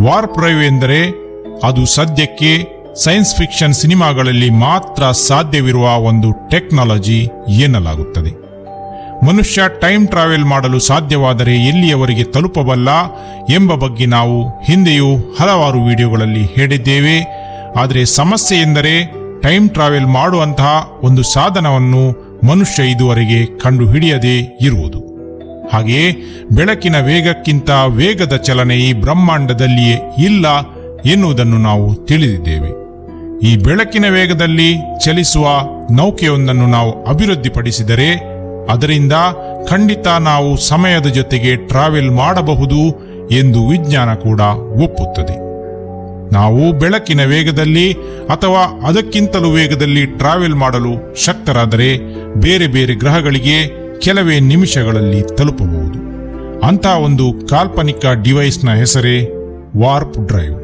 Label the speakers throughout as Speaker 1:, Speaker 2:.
Speaker 1: Warp drive ಎಂದರೆ ಅದು ಸದ್ಯಕ್ಕೆ ಸೈನ್ಸ್ ಫಿಕ್ಷನ್ ಸಿನಿಮಾಗಳಲ್ಲಿ ಮಾತ್ರ ಸಾಧ್ಯವಿರುವ ಒಂದು ಟೆಕ್ನಾಲಜಿ ಎನ್ನಲಾಗುತ್ತದೆ. ಮನುಷ್ಯ ಟೈಮ್ ಟ್ರಾವೆಲ್ ಮಾಡಲು ಸಾಧ್ಯವಾದರೆ ಎಲ್ಲಿಯವರೆಗೆ ತಲುಪಬಲ್ಲ ಎಂಬ ಬಗ್ಗೆ ನಾವು ಹಿಂದೆಯೂ ಹಲವಾರು ವಿಡಿಯೋಗಳಲ್ಲಿ ಹೇಳಿದ್ದೇವೆ. ಆದರೆ ಸಮಸ್ಯೆ ಎಂದರೆ ಟೈಮ್ ಟ್ರಾವೆಲ್ ಮಾಡುವಂತಹ ಒಂದು ಸಾಧನವನ್ನು ಮನುಷ್ಯ ಇದುವರೆಗೆ ಕಂಡುಹಿಡಿಯದೇ ಇರುವುದು. ಹಾಗೆಯೇ ಬೆಳಕಿನ ವೇಗಕ್ಕಿಂತ ವೇಗದ ಚಲನೆ ಈ ಬ್ರಹ್ಮಾಂಡದಲ್ಲಿಯೇ ಇಲ್ಲ ಎನ್ನುವುದನ್ನು ನಾವು ತಿಳಿದಿದ್ದೇವೆ. ಈ ಬೆಳಕಿನ ವೇಗದಲ್ಲಿ ಚಲಿಸುವ ನೌಕೆಯೊಂದನ್ನು ನಾವು ಅಭಿವೃದ್ಧಿಪಡಿಸಿದರೆ ಅದರಿಂದ ಖಂಡಿತ ನಾವು ಸಮಯದ ಜೊತೆಗೆ ಟ್ರಾವೆಲ್ ಮಾಡಬಹುದು ಎಂದು ವಿಜ್ಞಾನ ಕೂಡ ಒಪ್ಪುತ್ತದೆ. ನಾವು ಬೆಳಕಿನ ವೇಗದಲ್ಲಿ ಅಥವಾ ಅದಕ್ಕಿಂತಲೂ ವೇಗದಲ್ಲಿ ಟ್ರಾವೆಲ್ ಮಾಡಲು ಶಕ್ತರಾದರೆ ಬೇರೆ ಬೇರೆ ಗ್ರಹಗಳಿಗೆ ಕೆಲವೇ ನಿಮಿಷಗಳಲ್ಲಿ ತಲುಪಬಹುದು. ಅಂತ ಒಂದು ಕಾಲ್ಪನಿಕ ಡಿವೈಸ್ನ ಹೆಸರೇ ವಾರ್ಪ್ ಡ್ರೈವ್.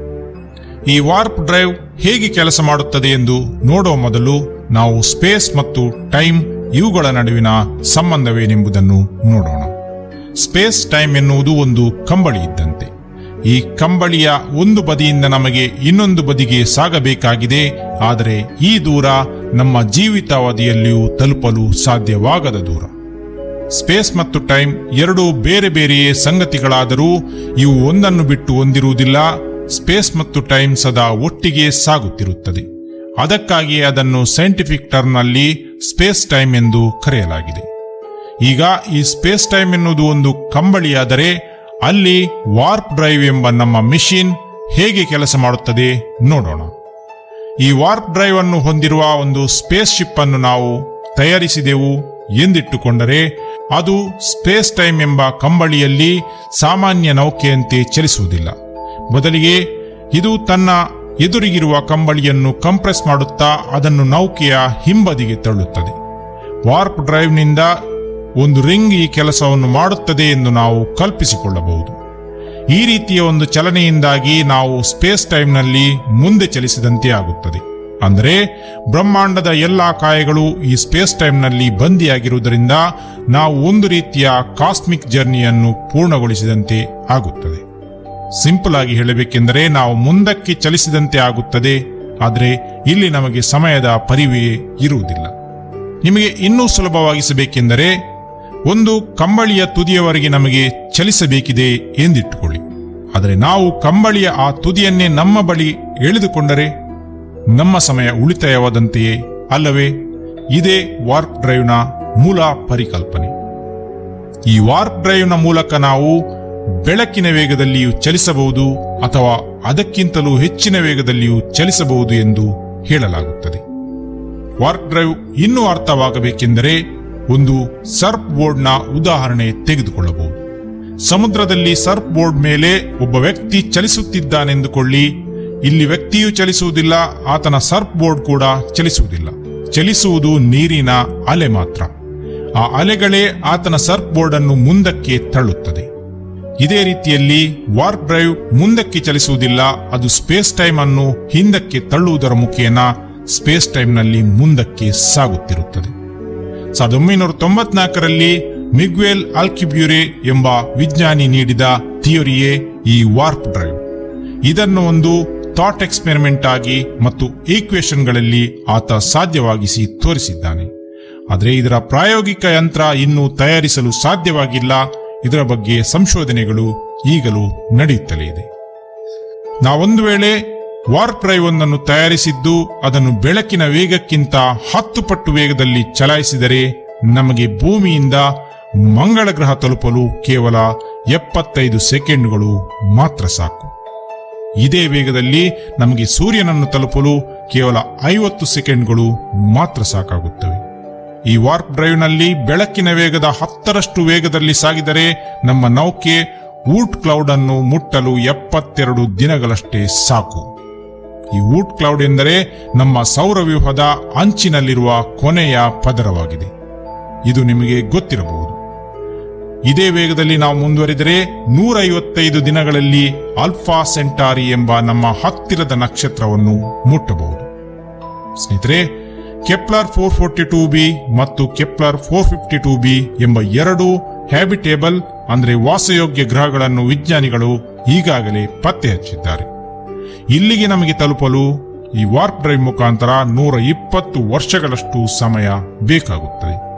Speaker 1: ಈ ವಾರ್ಪ್ ಡ್ರೈವ್ ಹೇಗೆ ಕೆಲಸ ಮಾಡುತ್ತದೆ ಎಂದು ನೋಡುವ ಮೊದಲು ನಾವು ಸ್ಪೇಸ್ ಮತ್ತು ಟೈಮ್ ಇವುಗಳ ನಡುವಿನ ಸಂಬಂಧವೇನೆಂಬುದನ್ನು ನೋಡೋಣ. ಸ್ಪೇಸ್ ಟೈಮ್ ಎನ್ನುವುದು ಒಂದು ಕಂಬಳಿ ಇದ್ದಂತೆ. ಈ ಕಂಬಳಿಯ ಒಂದು ಬದಿಯಿಂದ ನಮಗೆ ಇನ್ನೊಂದು ಬದಿಗೆ ಸಾಗಬೇಕಾಗಿದೆ, ಆದರೆ ಈ ದೂರ ನಮ್ಮ ಜೀವಿತಾವಧಿಯಲ್ಲಿಯೂ ತಲುಪಲು ಸಾಧ್ಯವಾಗದ ದೂರ. ಸ್ಪೇಸ್ ಮತ್ತು ಟೈಮ್ ಎರಡೂ ಬೇರೆ ಬೇರೆಯೇ ಸಂಗತಿಗಳಾದರೂ ಇವು ಒಂದನ್ನು ಬಿಟ್ಟು ಹೊಂದಿರುವುದಿಲ್ಲ ಸ್ಪೇಸ್ ಮತ್ತು ಟೈಮ್ ಸದಾ ಒಟ್ಟಿಗೆ ಸಾಗುತ್ತಿರುತ್ತದೆ. ಅದಕ್ಕಾಗಿಯೇ ಅದನ್ನು ಸೈಂಟಿಫಿಕ್ ಟರ್ಮ್ನಲ್ಲಿ ಸ್ಪೇಸ್ ಟೈಮ್ ಎಂದು ಕರೆಯಲಾಗಿದೆ. ಈಗ ಈ ಸ್ಪೇಸ್ ಟೈಮ್ ಎನ್ನುವುದು ಒಂದು ಕಂಬಳಿಯಾದರೆ ಅಲ್ಲಿ ವಾರ್ಪ್ ಡ್ರೈವ್ ಎಂಬ ನಮ್ಮ ಮಿಷಿನ್ ಹೇಗೆ ಕೆಲಸ ಮಾಡುತ್ತದೆ ನೋಡೋಣ. ಈ ವಾರ್ಪ್ ಡ್ರೈವ್ ಅನ್ನು ಹೊಂದಿರುವ ಒಂದು ಸ್ಪೇಸ್ ಶಿಪ್ ಅನ್ನು ನಾವು ತಯಾರಿಸಿದೆವು ಎಂದಿಟ್ಟುಕೊಂಡರೆ ಅದು ಸ್ಪೇಸ್ ಟೈಮ್ ಎಂಬ ಕಂಬಳಿಯಲ್ಲಿ ಸಾಮಾನ್ಯ ನೌಕೆಯಂತೆ ಚಲಿಸುವುದಿಲ್ಲ. ಬದಲಿಗೆ ಇದು ತನ್ನ ಎದುರಿಗಿರುವ ಕಂಬಳಿಯನ್ನು ಕಂಪ್ರೆಸ್ ಮಾಡುತ್ತಾ ಅದನ್ನು ನೌಕೆಯ ಹಿಂಬದಿಗೆ ತಳ್ಳುತ್ತದೆ. ವಾರ್ಪ್ ಡ್ರೈವ್ನಿಂದ ಒಂದು ರಿಂಗ್ ಈ ಕೆಲಸವನ್ನು ಮಾಡುತ್ತದೆ ಎಂದು ನಾವು ಕಲ್ಪಿಸಿಕೊಳ್ಳಬಹುದು. ಈ ರೀತಿಯ ಒಂದು ಚಲನೆಯಿಂದಾಗಿ ನಾವು ಸ್ಪೇಸ್ ಟೈಮ್ನಲ್ಲಿ ಮುಂದೆ ಚಲಿಸಿದಂತೆ ಆಗುತ್ತದೆ. ಅಂದರೆ ಬ್ರಹ್ಮಾಂಡದ ಎಲ್ಲಾ ಕಾಯಗಳು ಈ ಸ್ಪೇಸ್ ಟೈಮ್ನಲ್ಲಿ ಬಂದಿಯಾಗಿರುವುದರಿಂದ ನಾವು ಒಂದು ರೀತಿಯ ಕಾಸ್ಮಿಕ್ ಜರ್ನಿಯನ್ನು ಪೂರ್ಣಗೊಳಿಸಿದಂತೆ ಆಗುತ್ತದೆ. ಸಿಂಪಲ್ ಆಗಿ ಹೇಳಬೇಕೆಂದರೆ ನಾವು ಮುಂದಕ್ಕೆ ಚಲಿಸಿದಂತೆ ಆಗುತ್ತದೆ, ಆದರೆ ಇಲ್ಲಿ ನಮಗೆ ಸಮಯದ ಪರಿವೇ ಇರುವುದಿಲ್ಲ. ನಿಮಗೆ ಇನ್ನೂ ಸುಲಭವಾಗಿಸಬೇಕೆಂದರೆ ಒಂದು ಕಂಬಳಿಯ ತುದಿಯವರೆಗೆ ನಮಗೆ ಚಲಿಸಬೇಕಿದೆ ಎಂದಿಟ್ಟುಕೊಳ್ಳಿ. ಆದರೆ ನಾವು ಕಂಬಳಿಯ ಆ ತುದಿಯನ್ನೇ ನಮ್ಮ ಬಳಿ ಎಳೆದುಕೊಂಡರೆ ನಮ್ಮ ಸಮಯ ಉಳಿತಾಯವಾದಂತೆಯೇ ಅಲ್ಲವೇ, ಇದೇ ವಾರ್ಪ್ ಡ್ರೈವ್ನ ಮೂಲ ಪರಿಕಲ್ಪನೆ. ಈ ವಾರ್ಪ್ ಡ್ರೈವ್ನ ಮೂಲಕ ನಾವು ಬೆಳಕಿನ ವೇಗದಲ್ಲಿಯೂ ಚಲಿಸಬಹುದು ಅಥವಾ ಅದಕ್ಕಿಂತಲೂ ಹೆಚ್ಚಿನ ವೇಗದಲ್ಲಿಯೂ ಚಲಿಸಬಹುದು ಎಂದು ಹೇಳಲಾಗುತ್ತದೆ. ವಾರ್ಪ್ ಡ್ರೈವ್ ಇನ್ನೂ ಅರ್ಥವಾಗಬೇಕೆಂದರೆ ಒಂದು ಸರ್ಫ್ ಬೋರ್ಡ್ನ ಉದಾಹರಣೆ ತೆಗೆದುಕೊಳ್ಳಬಹುದು. ಸಮುದ್ರದಲ್ಲಿ ಸರ್ಫ್ ಬೋರ್ಡ್ ಮೇಲೆ ಒಬ್ಬ ವ್ಯಕ್ತಿ ಚಲಿಸುತ್ತಿದ್ದಾನೆಂದುಕೊಳ್ಳಿ ಇಲ್ಲಿ ವ್ಯಕ್ತಿಯು ಚಲಿಸುವುದಿಲ್ಲ, ಆತನ ಸರ್ಫ್ ಬೋರ್ಡ್ ಕೂಡ ಚಲಿಸುವುದಿಲ್ಲ. ಚಲಿಸುವುದು ನೀರಿನ ಅಲೆ ಮಾತ್ರ. ಆ ಅಲೆಗಳೇ ಆತನ ಸರ್ಫ್ ಬೋರ್ಡ್ ಅನ್ನು ಮುಂದಕ್ಕೆ ತಳ್ಳುತ್ತದೆ. ಇದೇ ರೀತಿಯಲ್ಲಿ ವಾರ್ಪ್ ಡ್ರೈವ್ ಮುಂದಕ್ಕೆ ಚಲಿಸುವುದಿಲ್ಲ, ಅದು ಸ್ಪೇಸ್ ಟೈಮ್ ಅನ್ನು ಹಿಂದಕ್ಕೆ ತಳ್ಳುವುದರ ಮುಖೇನ ಸ್ಪೇಸ್ ಟೈಮ್ನಲ್ಲಿ ಮುಂದಕ್ಕೆ ಸಾಗುತ್ತಿರುತ್ತದೆ. ಸಾವಿರದ ಒಂಬೈನೂರ ತೊಂಬತ್ನಾಲ್ಕರಲ್ಲಿ ಮಿಗ್ವೆಲ್ ಆಲ್ಕಿಬ್ಯೂರೆ ಎಂಬ ವಿಜ್ಞಾನಿ ನೀಡಿದ ಥಿಯೋರಿಯೇ ಈ ವಾರ್ಪ್ ಡ್ರೈವ್. ಇದನ್ನು ಒಂದು ಥಾಟ್ ಎಕ್ಸ್ಪೆರಿಮೆಂಟ್ ಆಗಿ ಮತ್ತು ಈಕ್ವೇಶನ್ಗಳಲ್ಲಿ ಆತ ಸಾಧ್ಯವಾಗಿಸಿ ತೋರಿಸಿದ್ದಾನೆ. ಆದರೆ ಇದರ ಪ್ರಾಯೋಗಿಕ ಯಂತ್ರ ಇನ್ನೂ ತಯಾರಿಸಲು ಸಾಧ್ಯವಾಗಿಲ್ಲ. ಇದರ ಬಗ್ಗೆ ಸಂಶೋಧನೆಗಳು ಈಗಲೂ ನಡೆಯುತ್ತಲೇ ಇದೆ. ನಾವೊಂದು ವೇಳೆ ವಾರ್ ಒಂದನ್ನು ತಯಾರಿಸಿದ್ದು, ಅದನ್ನು ಬೆಳಕಿನ ವೇಗಕ್ಕಿಂತ ಹತ್ತು ಪಟ್ಟು ವೇಗದಲ್ಲಿ ಚಲಾಯಿಸಿದರೆ ನಮಗೆ ಭೂಮಿಯಿಂದ ಮಂಗಳ ಗ್ರಹ ತಲುಪಲು ಕೇವಲ ಎಪ್ಪತ್ತೈದು ಸೆಕೆಂಡ್ಗಳು ಮಾತ್ರ ಸಾಕು. ಇದೇ ವೇಗದಲ್ಲಿ ನಮಗೆ ಸೂರ್ಯನನ್ನು ತಲುಪಲು ಕೇವಲ ಐವತ್ತು ಸೆಕೆಂಡ್ಗಳು ಮಾತ್ರ ಸಾಕಾಗುತ್ತವೆ. ಈ ವಾರ್ಪ್ ಡ್ರೈವ್ನಲ್ಲಿ ಬೆಳಕಿನ ವೇಗದ ಹತ್ತರಷ್ಟು ವೇಗದಲ್ಲಿ ಸಾಗಿದರೆ ನಮ್ಮ ನೌಕೆ ಊಟ್ ಕ್ಲೌಡ್ ಅನ್ನು ಮುಟ್ಟಲು ಎಪ್ಪತ್ತೆರಡು ದಿನಗಳಷ್ಟೇ ಸಾಕು. ಈ ಊಟ್ ಕ್ಲೌಡ್ ಎಂದರೆ ನಮ್ಮ ಸೌರವ್ಯೂಹದ ಅಂಚಿನಲ್ಲಿರುವ ಕೊನೆಯ ಪದರವಾಗಿದೆ. ಇದು ನಿಮಗೆ ಗೊತ್ತಿರಬಹುದು. ಇದೇ ವೇಗದಲ್ಲಿ ನಾವು ಮುಂದುವರಿದರೆ ನೂರೈವತ್ತೈದು ದಿನಗಳಲ್ಲಿ ಅಲ್ಫಾ ಸೆಂಟಾರಿ ಎಂಬ ನಮ್ಮ ಹತ್ತಿರದ ನಕ್ಷತ್ರವನ್ನು ಮುಟ್ಟಬಹುದು. ಸ್ನೇಹಿತರೆ, Kepler four forty two B ಮತ್ತು Kepler four fifty two B ಎಂಬ ಎರಡು ಹ್ಯಾಬಿಟೇಬಲ್, ಅಂದ್ರೆ ವಾಸಯೋಗ್ಯ ಗ್ರಹಗಳನ್ನು ವಿಜ್ಞಾನಿಗಳು ಈಗಾಗಲೇ ಪತ್ತೆ ಹಚ್ಚಿದ್ದಾರೆ. ಇಲ್ಲಿಗೆ ನಮಗೆ ತಲುಪಲು ಈ ವಾರ್ಪ್ ಡ್ರೈವ್ ಮುಖಾಂತರ ನೂರ ಇಪ್ಪತ್ತು ವರ್ಷಗಳಷ್ಟು ಸಮಯ ಬೇಕಾಗುತ್ತದೆ.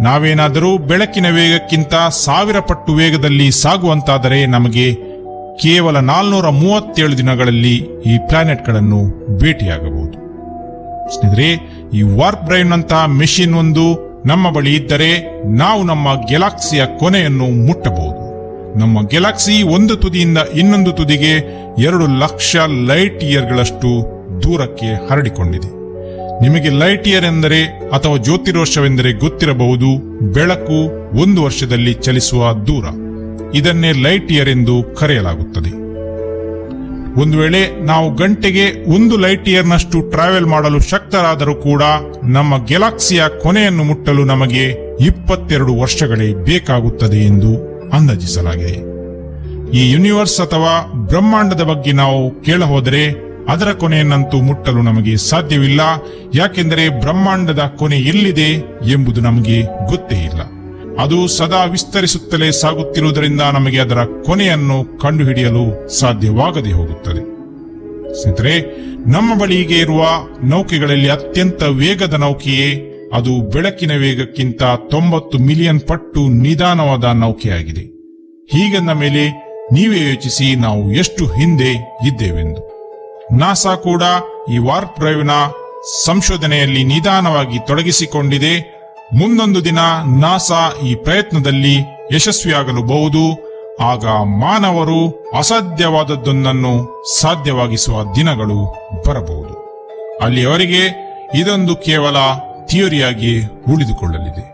Speaker 1: ನಾವೇನಾದರೂ ಬೆಳಕಿನ ವೇಗಕ್ಕಿಂತ ಸಾವಿರ ಪಟ್ಟು ವೇಗದಲ್ಲಿ ಸಾಗುವಂತಾದರೆ ನಮಗೆ ಕೇವಲ ನಾಲ್ನೂರ ಮೂವತ್ತೇಳು ದಿನಗಳಲ್ಲಿ ಈ ಪ್ಲಾನೆಟ್ಗಳನ್ನು ಭೇಟಿಯಾಗಬಹುದು. ಸ್ನೇಹಿತರೆ, ಈ ವಾರ್ಪ್ ಡ್ರೈವ್ನಂತಹ ಮೆಷಿನ್ ಒಂದು ನಮ್ಮ ಬಳಿ ಇದ್ದರೆ ನಾವು ನಮ್ಮ ಗೆಲಾಕ್ಸಿಯ ಕೊನೆಯನ್ನು ಮುಟ್ಟಬಹುದು. ನಮ್ಮ ಗೆಲಾಕ್ಸಿ ಒಂದು ತುದಿಯಿಂದ ಇನ್ನೊಂದು ತುದಿಗೆ ಎರಡು ಲಕ್ಷ ಲೈಟ್ ಇಯರ್ಗಳಷ್ಟು ದೂರಕ್ಕೆ ಹರಡಿಕೊಂಡಿದೆ. ನಿಮಗೆ ಲೈಟ್ ಇಯರ್ ಎಂದರೆ ಅಥವಾ ಜ್ಯೋತಿರ್ವರ್ಷವೆಂದರೆ ಗೊತ್ತಿರಬಹುದು, ಬೆಳಕು ಒಂದು ವರ್ಷದಲ್ಲಿ ಚಲಿಸುವ ದೂರ. ಇದನ್ನೇ ಲೈಟ್ ಇಯರ್ ಎಂದು ಕರೆಯಲಾಗುತ್ತದೆ. ಒಂದು ವೇಳೆ ನಾವು ಗಂಟೆಗೆ ಒಂದು ಲೈಟ್ ಇಯರ್ನಷ್ಟು ಟ್ರಾವೆಲ್ ಮಾಡಲು ಶಕ್ತರಾದರೂ ಕೂಡ ನಮ್ಮ ಗೆಲಾಕ್ಸಿಯ ಕೊನೆಯನ್ನು ಮುಟ್ಟಲು ನಮಗೆ ಇಪ್ಪತ್ತೆರಡು ವರ್ಷಗಳೇ ಬೇಕಾಗುತ್ತದೆ ಎಂದು ಅಂದಾಜಿಸಲಾಗಿದೆ. ಈ ಯೂನಿವರ್ಸ್ ಅಥವಾ ಬ್ರಹ್ಮಾಂಡದ ಬಗ್ಗೆ ನಾವು ಕೇಳಹೋದರೆ ಅದರ ಕೊನೆಯನ್ನಂತೂ ಮುಟ್ಟಲು ನಮಗೆ ಸಾಧ್ಯವಿಲ್ಲ. ಯಾಕೆಂದರೆ ಬ್ರಹ್ಮಾಂಡದ ಕೊನೆ ಎಲ್ಲಿದೆ ಎಂಬುದು ನಮಗೆ ಗೊತ್ತೇ ಇಲ್ಲ. ಅದು ಸದಾ ವಿಸ್ತರಿಸುತ್ತಲೇ ಸಾಗುತ್ತಿರುವುದರಿಂದ ನಮಗೆ ಅದರ ಕೊನೆಯನ್ನು ಕಂಡುಹಿಡಿಯಲು ಸಾಧ್ಯವಾಗದೆ ಹೋಗುತ್ತದೆ. ಸ್ನೇಹಿತರೆ, ನಮ್ಮ ಬಳಿಗೆ ಇರುವ ನೌಕೆಗಳಲ್ಲಿ ಅತ್ಯಂತ ವೇಗದ ನೌಕೆಯೇ ಅದು ಬೆಳಕಿನ ವೇಗಕ್ಕಿಂತ ತೊಂಬತ್ತು ಮಿಲಿಯನ್ ಪಟ್ಟು ನಿಧಾನವಾದ ನೌಕೆಯಾಗಿದೆ. ಹೀಗಂದ ಮೇಲೆ ನೀವೇ ಯೋಚಿಸಿ ನಾವು ಎಷ್ಟು ಹಿಂದೆ ಇದ್ದೇವೆಂದು. ನಾಸಾ ಕೂಡ ಈ ವಾರ್ಪ್ ಡ್ರೈವ್ನ ಸಂಶೋಧನೆಯಲ್ಲಿ ನಿಧಾನವಾಗಿ ತೊಡಗಿಸಿಕೊಂಡಿದೆ. ಮುಂದೊಂದು ದಿನ ನಾಸಾ ಈ ಪ್ರಯತ್ನದಲ್ಲಿ ಯಶಸ್ವಿಯಾಗಲೂಬಹುದು. ಆಗ ಮಾನವರು ಅಸಾಧ್ಯವಾದದ್ದೊಂದನ್ನು ಸಾಧ್ಯವಾಗಿಸುವ ದಿನಗಳು ಬರಬಹುದು. ಅಲ್ಲಿಯವರೆಗೆ ಇದೊಂದು ಕೇವಲ ಥಿಯರಿಯಾಗಿ ಉಳಿದುಕೊಳ್ಳಲಿದೆ.